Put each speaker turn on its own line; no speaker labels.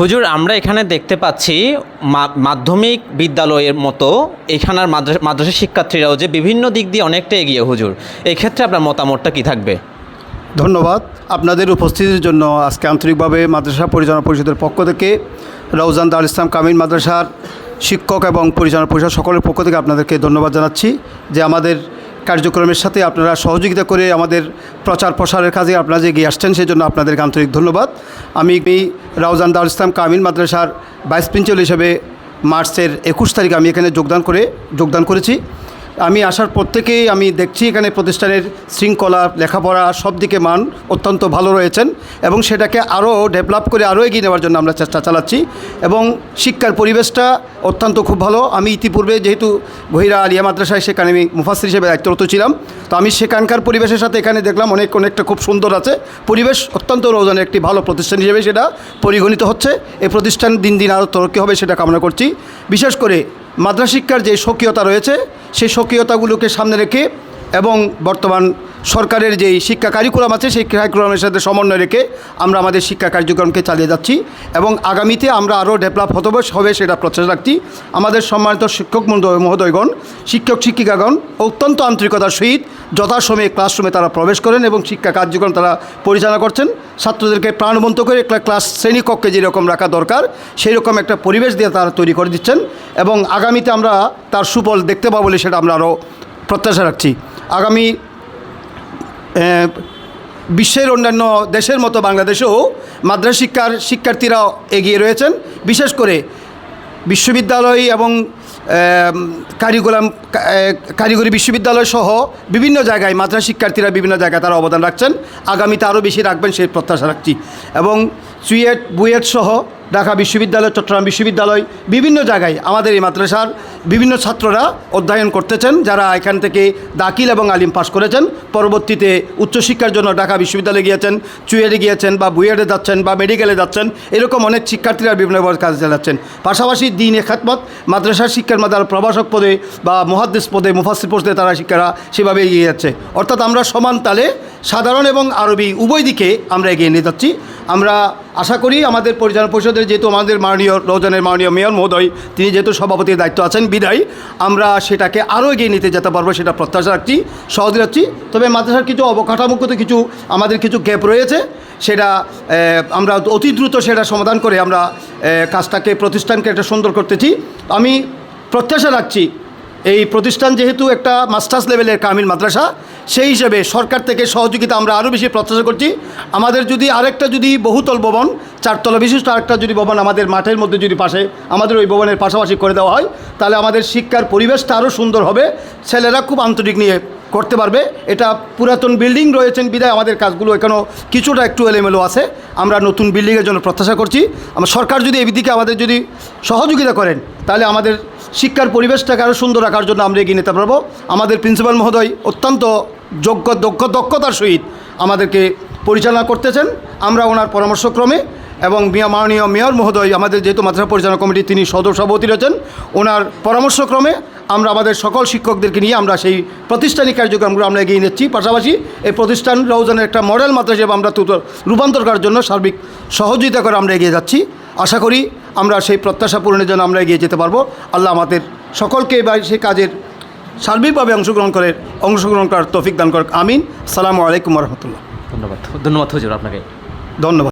হুজুর, আমরা এখানে দেখতে পাচ্ছি মাধ্যমিক বিদ্যালয়ের মতো এখানের মাদ্রাসা শিক্ষার্থীরাও যে বিভিন্ন দিক দিয়ে অনেকটা এগিয়ে। হুজুর, এক্ষেত্রে আপনার মতামতটা কি থাকবে?
ধন্যবাদ। আপনাদের উপস্থিতির জন্য আজকে আন্তরিকভাবে মাদ্রাসা পরিচালনা পরিষদের পক্ষ থেকে রৌজান দাল ইসলাম কামিল মাদ্রাসার শিক্ষক এবং পরিচালনা পরিষদ সকলের পক্ষ থেকে আপনাদেরকে ধন্যবাদ জানাচ্ছি যে আমাদের কার্যক্রমের সাথে আপনারা সহযোগিতা করে আমাদের প্রচার প্রসারের কাজে আপনারা যে এগিয়ে আসছেন, সেই জন্য আপনাদেরকে আন্তরিক ধন্যবাদ। আমি এই রাউজান দাউল ইসলাম কামিন মাদ্রাসার ভাইস প্রিন্সিপাল হিসেবে মার্চের একুশ তারিখ আমি এখানে যোগদান করে যোগদান করেছি। আমি আসার পর থেকেই আমি দেখছি এখানে প্রতিষ্ঠানের শৃঙ্খলা, লেখাপড়া সব দিকে মান অত্যন্ত ভালো রয়েছেন এবং সেটাকে আরও ডেভেলপ করে আরও এগিয়ে নেওয়ার জন্য আমরা চেষ্টা চালাচ্ছি এবং শিক্ষার পরিবেশটা অত্যন্ত খুব ভালো। আমি ইতিপূর্বে যেহেতু গহিরা আলিয়া মাদ্রাসায় সেখানে আমি মুফাসির হিসেবে দায়িত্বরত ছিলাম, তো আমি সেখানকার পরিবেশের সাথে এখানে দেখলাম অনেক, অনেকটা খুব সুন্দর আছে। পরিবেশ অত্যন্ত রোজনের একটি ভালো প্রতিষ্ঠান হিসেবে সেটা পরিগণিত হচ্ছে। এই প্রতিষ্ঠান দিন দিন আরও তরক্কি হবে সেটা কামনা করছি। বিশেষ করে মাদ্রাসা শিক্ষার যে স্বকীয়তা রয়েছে সেই স্বকীয়তাগুলোকে সামনে রেখে এবং বর্তমান সরকারের যেই শিক্ষা কারিকুলাম আছে, সেই কারিকুলামের সাথে সমন্বয় রেখে আমরা আমাদের শিক্ষা কার্যক্রমকে চালিয়ে যাচ্ছি এবং আগামীতে আমরা আরও ডেভেলপ হতে হবে সেটা প্রচেষ্টা রাখছি। আমাদের সম্মানিত শিক্ষক মহোদয়গণ, শিক্ষক, শিক্ষিকাগণ, অত্যন্ত আন্তরিকতার সহিত যথাসময়ে ক্লাসরুমে তারা প্রবেশ করেন এবং শিক্ষা কার্যক্রম তারা পরিচালনা করছেন। ছাত্রদেরকে প্রাণবন্ত করে একটা ক্লাস শ্রেণীকক্ষে যেরকম রাখা দরকার সেই রকম একটা পরিবেশ দিয়ে তারা তৈরি করে দিচ্ছেন এবং আগামীতে আমরা তার সুফল দেখতে পাবো বলে সেটা আমরা আরও প্রত্যাশা রাখছি। আগামী বিশ্বের অন্যান্য দেশের মতো বাংলাদেশেও মাদ্রাসা শিক্ষার শিক্ষার্থীরা এগিয়ে রয়েছেন। বিশেষ করে বিশ্ববিদ্যালয় এবং আম, কারিকুলাম কা- এ, কারিগরি বিশ্ববিদ্যালয় সহ বিভিন্ন জায়গায় মাদ্রাসা শিক্ষার্থীরা বিভিন্ন জায়গায় তারা অবদান রাখছেন। আগামীতে আরও বেশি রাখবেন সেই প্রত্যাশা রাখছি। এবং চুয়েট বুয়েট সহ ঢাকা বিশ্ববিদ্যালয়, চট্টগ্রাম বিশ্ববিদ্যালয়, বিভিন্ন জায়গায় আমাদের এই মাদ্রাসার বিভিন্ন ছাত্ররা অধ্যয়ন করতেছেন, যারা এখান থেকে দাখিল এবং আলিম পাশ করেছেন। পরবর্তীতে উচ্চশিক্ষার জন্য ঢাকা বিশ্ববিদ্যালয়ে গিয়েছেন চুয়েটে গিয়েছেন বা বুয়েটে যাচ্ছেন বা মেডিকেলে যাচ্ছেন, এরকম অনেক শিক্ষার্থীরা বিভিন্ন কাজে চালাচ্ছেন। পাশাপাশি দিন এখাতমত মাদ্রাসার শিক্ষার মাদ্রার প্রভাষক পদে বা মহাদ্দেশ পদে মুফাসির পদে তারা শিক্ষারা সেভাবে এগিয়ে যাচ্ছে। অর্থাৎ আমরা সমান তালে সাধারণ এবং আরবি উভয় দিকে আমরা এগিয়ে নিয়ে যাচ্ছি। আমরা আশা করি আমাদের পরিচালনা পরিষদের যেহেতু আমাদের মাননীয় রোজনের মাননীয় মেয়র মহোদয়, তিনি যেহেতু সভাপতির দায়িত্ব আছেন, বিদায়। আমরা সেটাকে আরও এগিয়ে নিতে যেতে পারব সেটা প্রত্যাশা রাখছি, সহজ রাখছি। তবে মাদ্রাসার কিছু অবকাঠামোগত কিছু, আমাদের কিছু গ্যাপ রয়েছে, সেটা আমরা অতি দ্রুত সেটা সমাধান করে আমরা কাজটাকে, প্রতিষ্ঠানকে একটা সুন্দর করতেছি। আমি প্রত্যাশা রাখছি এই প্রতিষ্ঠান যেহেতু একটা মাস্টার্স লেভেলের কামিল মাদ্রাসা, সেই হিসেবে সরকার থেকে সহযোগিতা আমরা আরও বেশি প্রত্যাশা করছি। আমাদের যদি আরেকটা যদি বহুতল ভবন, চারতলা বিশিষ্ট আরেকটা যদি ভবন আমাদের মাঠের মধ্যে যদি পাশে, আমাদের ওই ভবনের পাশাপাশি করে দেওয়া হয়, তাহলে আমাদের শিক্ষার পরিবেশটা আরও সুন্দর হবে। ছেলেরা খুব আন্তরিক নিয়ে করতে পারবে। এটা পুরাতন বিল্ডিং রয়েছেন বিদায় আমাদের কাজগুলো এখানেও কিছুটা একটু এলোমেলো আছে। আমরা নতুন বিল্ডিংয়ের জন্য প্রত্যাশা করছি। আমার সরকার যদি এই দিকে আমাদের যদি সহযোগিতা করেন, তাহলে আমাদের শিক্ষার পরিবেশটাকে আরও সুন্দর রাখার জন্য আমরা এগিয়ে নিতে পারব। আমাদের প্রিন্সিপাল মহোদয় অত্যন্ত যোগ্য, দক্ষ, দক্ষতার সহিত আমাদেরকে পরিচালনা করতেছেন। আমরা ওনার পরামর্শক্রমে এবং মাননীয় মেয়র মহোদয়, আমাদের যেহেতু মাদ্রাসা পরিচালনা কমিটি তিনি সদস্য সভাপতি রয়েছেন, ওনার পরামর্শক্রমে আমরা আমাদের সকল শিক্ষকদেরকে নিয়ে আমরা সেই প্রতিষ্ঠানিক কার্যক্রমগুলো আমরা এগিয়ে নিচ্ছি। পাশাপাশি এই প্রতিষ্ঠান রৌজানের একটা মডেল মাদ্রাসা হিসেবে আমরা রূপান্তর করার জন্য সার্বিক সহযোগিতা করে আমরা এগিয়ে যাচ্ছি। আশা করি আমরা সেই প্রত্যাশা পূরণের জন্য আমরা এগিয়ে যেতে পারব। আল্লাহ আমাদের সকলকে এবার সেই কাজের সার্বিকভাবে অংশগ্রহণ করে অংশগ্রহণ করার তৌফিক দান করে আমিন। সালামু আলাইকুম রহমতুল্লাহ।
ধন্যবাদ। ধন্যবাদ হুজুর আপনাকে।
ধন্যবাদ।